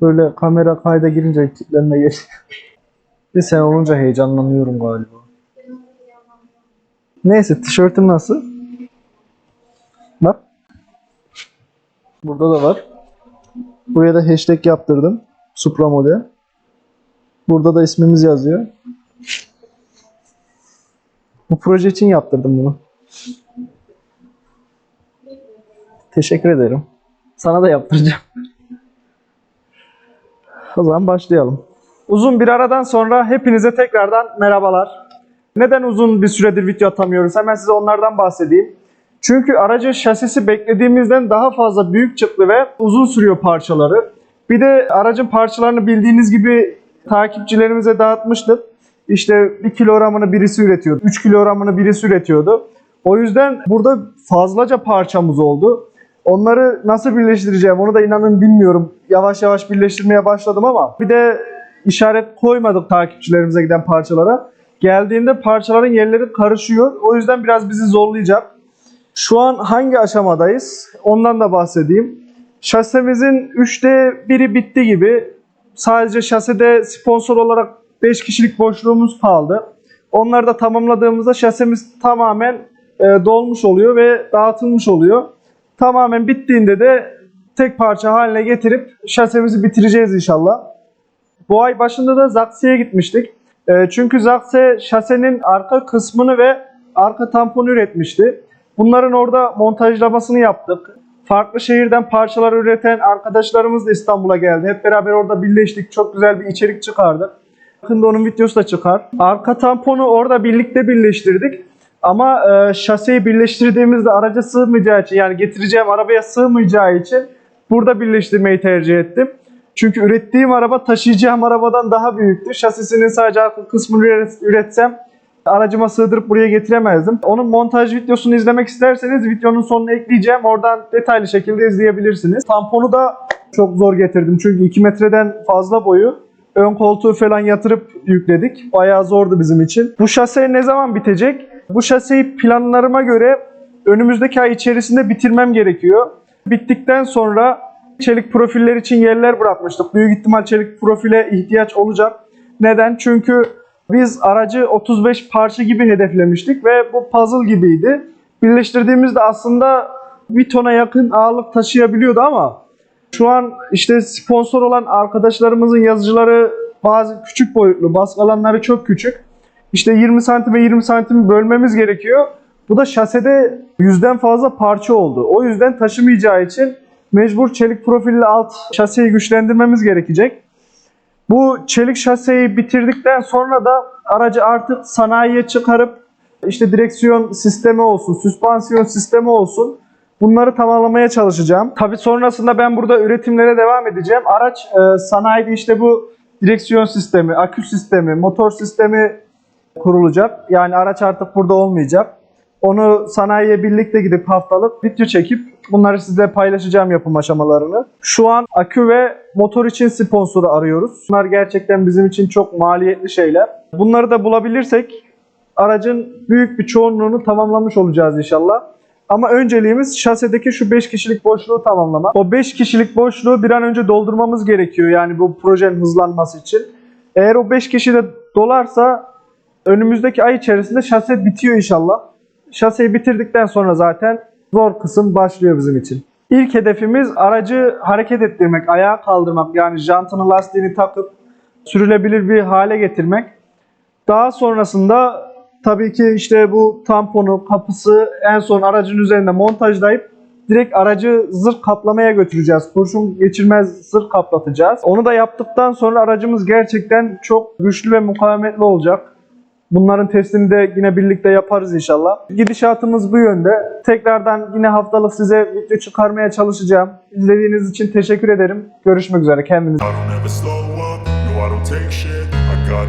Böyle kamera kayda girince kitlenme geliyor. Bir sen olunca heyecanlanıyorum galiba. Neyse tişörtüm nasıl? Bak. Burada da var. Buraya da hashtag yaptırdım. Supra model. Burada da ismimiz yazıyor. Bu proje için yaptırdım bunu. Teşekkür ederim. Sana da yaptıracağım. O zaman başlayalım. Uzun bir aradan sonra hepinize tekrardan merhabalar. Neden uzun bir süredir video atamıyoruz? Hemen size onlardan bahsedeyim. Çünkü aracın şasisi beklediğimizden daha fazla büyük çıktı ve uzun sürüyor parçaları. Bir de aracın parçalarını bildiğiniz gibi takipçilerimize dağıtmıştık. İşte 1 kilogramını birisi üretiyordu, 3 kilogramını birisi üretiyordu. O yüzden burada fazlaca parçamız oldu. Onları nasıl birleştireceğim onu da inanın bilmiyorum. Yavaş yavaş birleştirmeye başladım ama bir de işaret koymadık takipçilerimize giden parçalara. Geldiğinde parçaların yerleri karışıyor. O yüzden biraz bizi zorlayacak. Şu an hangi aşamadayız? Ondan da bahsedeyim. Şasemizin 3'te biri bitti gibi. Sadece şasede sponsor olarak 5 kişilik boşluğumuz kaldı. Onları da tamamladığımızda şasemiz tamamen e, dolmuş oluyor ve dağıtılmış oluyor. Tamamen bittiğinde de tek parça haline getirip şasemizi bitireceğiz inşallah. Bu ay başında da Zaxxe'ye gitmiştik. E, çünkü Zaxxe şasenin arka kısmını ve arka tamponu üretmişti. Bunların orada montajlamasını yaptık. Farklı şehirden parçalar üreten arkadaşlarımız da İstanbul'a geldi. Hep beraber orada birleştik. Çok güzel bir içerik çıkardık. Yakında onun videosu da çıkar. Arka tamponu orada birlikte birleştirdik. Ama e, şaseyi birleştirdiğimizde araca sığmayacağı için yani getireceğim arabaya sığmayacağı için burada birleştirmeyi tercih ettim. Çünkü ürettiğim araba taşıyacağım arabadan daha büyüktü. Şasisinin sadece arka kısmını üret- üretsem aracıma sığdırıp buraya getiremezdim. Onun montaj videosunu izlemek isterseniz videonun sonuna ekleyeceğim. Oradan detaylı şekilde izleyebilirsiniz. Tamponu da çok zor getirdim. Çünkü 2 metreden fazla boyu. Ön koltuğu falan yatırıp yükledik. Bayağı zordu bizim için. Bu şase ne zaman bitecek? Bu şaseyi planlarıma göre önümüzdeki ay içerisinde bitirmem gerekiyor. Bittikten sonra çelik profiller için yerler bırakmıştık. Büyük ihtimal çelik profile ihtiyaç olacak. Neden? Çünkü biz aracı 35 parça gibi hedeflemiştik ve bu puzzle gibiydi. Birleştirdiğimizde aslında bir tona yakın ağırlık taşıyabiliyordu ama şu an işte sponsor olan arkadaşlarımızın yazıcıları bazı küçük boyutlu, baskı alanları çok küçük. İşte 20 santim ve 20 santim bölmemiz gerekiyor. Bu da şasede yüzden fazla parça oldu. O yüzden taşımayacağı için mecbur çelik profilli alt şaseyi güçlendirmemiz gerekecek. Bu çelik şaseyi bitirdikten sonra da aracı artık sanayiye çıkarıp işte direksiyon sistemi olsun, süspansiyon sistemi olsun bunları tamamlamaya çalışacağım. Tabi sonrasında ben burada üretimlere devam edeceğim. Araç e, sanayide işte bu direksiyon sistemi, akü sistemi, motor sistemi kurulacak. Yani araç artık burada olmayacak. Onu sanayiye birlikte gidip haftalık video çekip bunları sizle paylaşacağım yapım aşamalarını. Şu an akü ve motor için sponsoru arıyoruz. Bunlar gerçekten bizim için çok maliyetli şeyler. Bunları da bulabilirsek aracın büyük bir çoğunluğunu tamamlamış olacağız inşallah. Ama önceliğimiz şasedeki şu 5 kişilik boşluğu tamamlamak. O 5 kişilik boşluğu bir an önce doldurmamız gerekiyor yani bu projenin hızlanması için. Eğer o 5 kişi de dolarsa önümüzdeki ay içerisinde şase bitiyor inşallah. Şaseyi bitirdikten sonra zaten zor kısım başlıyor bizim için. İlk hedefimiz aracı hareket ettirmek, ayağa kaldırmak yani jantını lastiğini takıp sürülebilir bir hale getirmek. Daha sonrasında tabii ki işte bu tamponu, kapısı en son aracın üzerinde montajlayıp direkt aracı zırh kaplamaya götüreceğiz. Kurşun geçirmez zırh kaplatacağız. Onu da yaptıktan sonra aracımız gerçekten çok güçlü ve mukavemetli olacak. Bunların testini de yine birlikte yaparız inşallah. Gidişatımız bu yönde. Tekrardan yine haftalık size video çıkarmaya çalışacağım. İzlediğiniz için teşekkür ederim. Görüşmek üzere. Kendinize I don't ever slow up, no I don't take shit I got